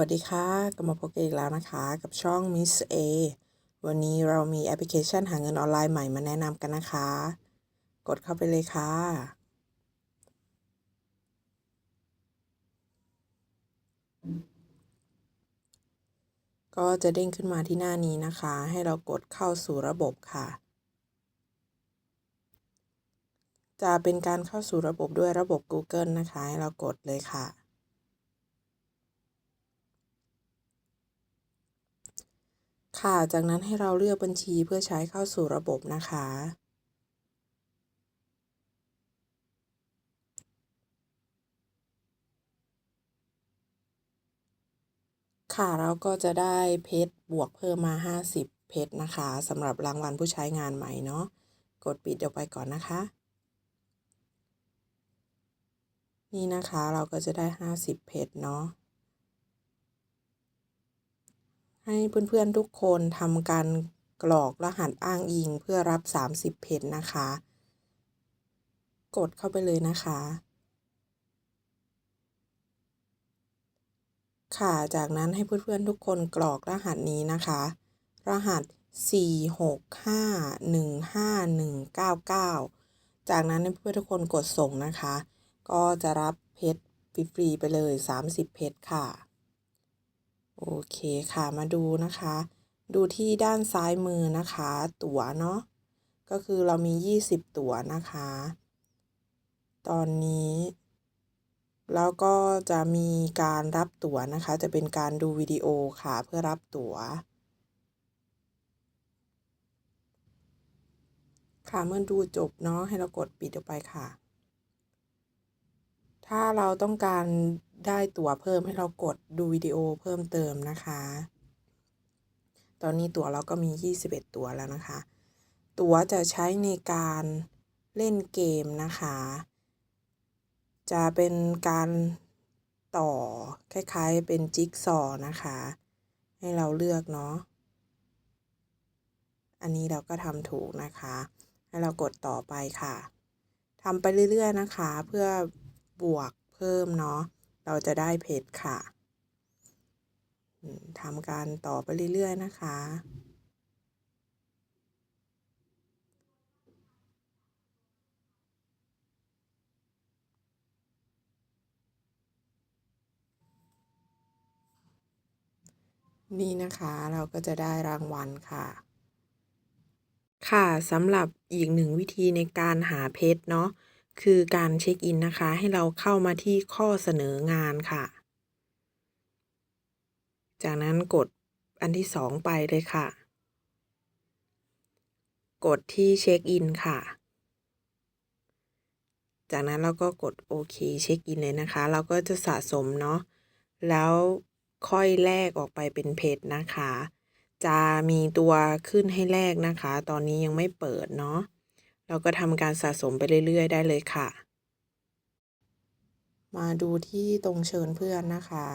วัสดีค่ะกลับมาพบกันอีกแล้วนะคะ กับช่อง Miss A วันนี้เรามีแอปพลิเคชันหาเงินออนไลน์ใหม่มาแนะนำกันนะคะ กดเข้าไปเลยค่ะ ก็จะเด้งขึ้นมาที่หน้านี้นะคะ ให้เรากดเข้าสู่ระบบค่ะ จะเป็นการเข้าสู่ระบบด้วยระบบ Google นะคะ ให้เรากดเลยค่ะ ค่ะ จากนั้นให้เราเลือกบัญชีเพื่อใช้เข้าสู่ระบบนะคะ ค่ะเราก็จะได้เพชรบวกเพิ่มมา 50 เพชรนะคะสำหรับรางวัลผู้ใช้งานใหม่เนาะ กดปิดออกไปก่อนนะคะ นี่นะคะเราก็จะได้ 50 เพชรเนาะ ให้เพื่อนๆทุกคนทำการกรอกรหัสอ้างอิงเพื่อรับ 30 เพชรนะคะ กดเข้าไปเลยนะคะ ค่ะ จากนั้นให้เพื่อนๆทุกคนกรอกรหัสนี้นะคะ รหัส 4651519จากนั้นให้เพื่อนทุกคนกดส่งนะคะ ก็จะรับเพชรฟรีๆไปเลย 30 เพชรค่ะ โอเคค่ะมาดูนะคะ ดูที่ด้านซ้ายมือนะคะ ตั๋วเนาะก็คือเรามี 20 ตั๋วนะคะ ตอนนี้ แล้วก็จะมีการรับตั๋วนะคะ จะเป็นการดูวิดีโอค่ะเพื่อรับตั๋วค่ะเมื่อดูจบเนาะให้เรากดปิดออกไปค่ะ ถ้าเราต้องการได้ตั๋วเพิ่มให้เรากดดูวิดีโอเพิ่มเติมนะคะ ตอนนี้ตั๋วเราก็มี 21 ตั๋วแล้วนะคะ ตั๋วจะใช้ในการเล่นเกมนะคะ จะเป็นการต่อคล้ายๆเป็นจิ๊กซอนะคะ ให้เราเลือกเนาะ อันนี้เราก็ทำถูกนะคะ ให้เรากดต่อไปค่ะทำไปเรื่อยๆนะคะ เพื่อ บวกเพิ่มเนาะเราจะได้เพชรค่ะทำการต่อไปเรื่อย ๆ นะคะ นี่นะคะเราก็จะได้รางวัลค่ะ ค่ะสำหรับอีกหนึ่งวิธีในการหาเพชรเนาะ คือการเช็คอินนะคะ ให้เราเข้ามาที่ข้อเสนองานค่ะ จากนั้นกดอันที่สองไปเลยค่ะ กดที่เช็คอินค่ะ จากนั้นเราก็กดโอเคเช็คอินเลยนะคะ เราก็จะสะสมเนาะ แล้วค่อยแลกออกไปเป็นเพชรนะคะ จะมีตัวขึ้นให้แลกนะคะ ตอนนี้ยังไม่เปิดเนาะ เราก็ทำการสะสมไปเรื่อย ๆ ได้เลยค่ะ มาดูที่ตรงเชิญเพื่อนนะคะ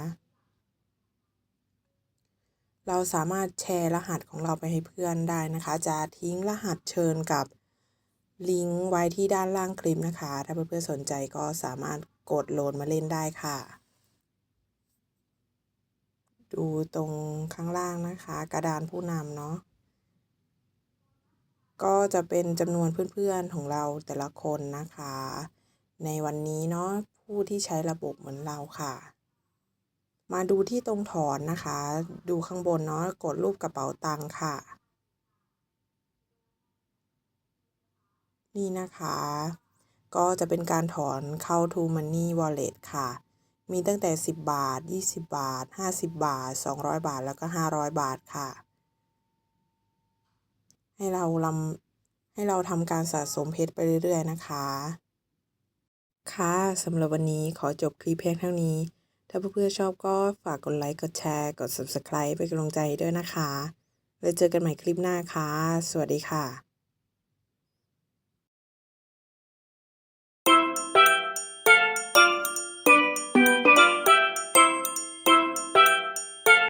เราสามารถแชร์รหัสของเราไปให้เพื่อนได้นะคะ จะทิ้งรหัสเชิญกับลิงก์ไว้ที่ด้านล่างคลิปนะคะ ถ้าเพื่อนๆสนใจก็สามารถกดโหลดมาเล่นได้ค่ะ ดูตรงข้างล่างนะคะ กระดานผู้นำเนาะ ก็จะเป็นจำนวนเพื่อนๆของเราแต่ละคนนะคะ ในวันนี้เนาะผู้ที่ใช้ระบบเหมือนเราค่ะ มาดูที่ตรงถอนนะคะ ดูข้างบนเนาะกดรูปกระเป๋าตังค์ค่ะ นี่นะคะ ก็จะเป็นการถอนเข้า to money wallet ค่ะ มีตั้งแต่ 10 บาท 20 บาท 50 บาท 200 บาทแล้วก็ 500 บาทค่ะ ให้เราลำให้เราทำการสะสมเพชรไปเรื่อยๆ นะคะ ค่ะสำหรับวันนี้ขอจบคลิปเพียงเท่านี้ ถ้าเพื่อนๆชอบก็ฝากกดไลค์ กดแชร์ กด subscribe เป็นกำลังใจด้วยนะคะ แล้วเจอกันใหม่คลิปหน้าค่ะ สวัสดีค่ะ